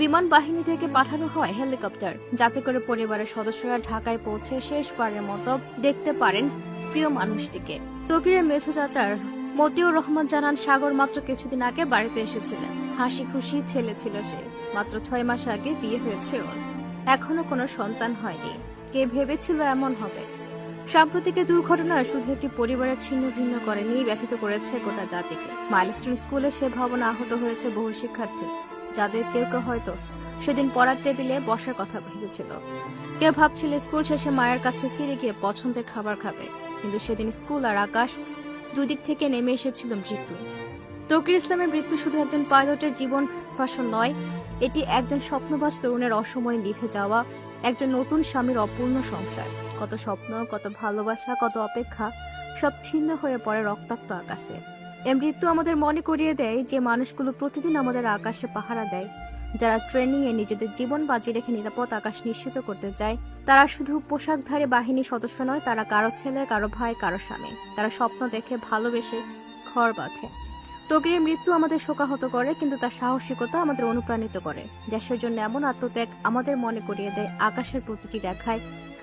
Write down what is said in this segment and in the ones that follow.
বিমান বাহিনী থেকে পাঠানো হয় হেলিকপ্টার, যাতে করে পরিবারের সদস্যরা ঢাকায় পৌঁছে শেষবারের মতো দেখতে পারেন প্রিয় মানুষটিকে। তকিরের মেসো চাচার মতিউর রহমান জানান, সাগর মাত্র কিছুদিন আগে বাড়িতে এসেছিলেন। হাসি খুশি ছেলে ছিল সে। মাত্র ছয় মাস আগে বিয়ে হয়েছে ওর। এখনও কোনো সন্তান হয়নি। কে ভেবেছিল এমন হবে? সাম্প্রতিক এই দুর্ঘটনা শুধু একটি পরিবারের ছিন্ন ভিন্ন করেনি, ব্যথিত করেছে গোটা জাতিকে। মাইলস্টোন স্কুলে সে ভবনে আহত হয়েছে বহু শিক্ষার্থী। যাদের কেউ কেউ হয়তো সেদিন পড়ার টেবিলে বসার কথা ভেবেছিল। কেউ ভাবছিল স্কুল শেষে মায়ের কাছে ফিরে গিয়ে পছন্দের খাবার খাবে, কিন্তু সেদিন স্কুল আর আকাশ দুদিক থেকে নেমে এসেছিল মৃত্যু। তকির ইসলামের মৃত্যু শুধু একজন পাইলটের জীবন ভাষণ নয়, এটি একজন স্বপ্নবাজ তরুণের অসময়ে নিভে যাওয়া একজন নতুন স্বামীর অপূর্ণ সংসার। কত স্বপ্ন, কত ভালোবাসা, কত অপেক্ষা, সব ছিন্ন হয়ে পড়ে রক্তাক্ত আকাশে। এ মৃত্যু আমাদের মনে করিয়ে দেয় যে মানুষগুলো প্রতিদিন আমাদের আকাশে পাহারা দেয়। যারা ট্রেনিং এ নিজেদের জীবন বাজি রেখে নিরাপদ আকাশ নিশ্চিত করতে চায়, তারা শুধু পোশাকধারী বাহিনী সদস্য নয়, তারা কারও ছেলে, কারও ভাই, কারও স্বামী। তারা স্বপ্ন দেখে, ভালোবেসে ঘর বাঁধে। তকিরের মৃত্যু আমাদের শোকাহত করে, কিন্তু তার সাহসিকতা আমাদের অনুপ্রাণিত করে। দেশের জন্য এমন আত্মত্যাগ আমাদের মনে করিয়ে দেয় আকাশের প্রতিটি রেখায়।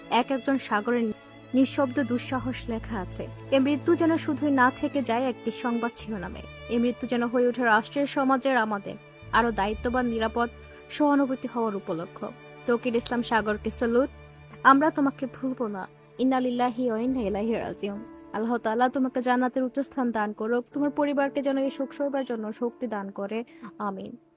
এক একজন সাগরের নিঃশব্দ দুঃসাহস লেখা আছে। এ মৃত্যু যেন শুধুই না থেকে যায় একটি সংবাদ শিরোনামে। এই মৃত্যু যেন হয়ে ওঠে রাষ্ট্রের, সমাজের, আমাদের। আরও দায়িত্ববান, নিরাপদ, সহানুভূতি হওয়ার উপলক্ষ। তকির ইসলাম সাগরকে স্যালুট। আমরা তোমাকে ভুলবো না। ইন্না ইলাইহি রাজিউন। আল্লাহ তাআলা তোমাকে জান্নাতের উচ্চস্থান দান করুক। তোমার পরিবারকে যেন এই শোক সইবার জন্য শক্তি দান করে। আমিন।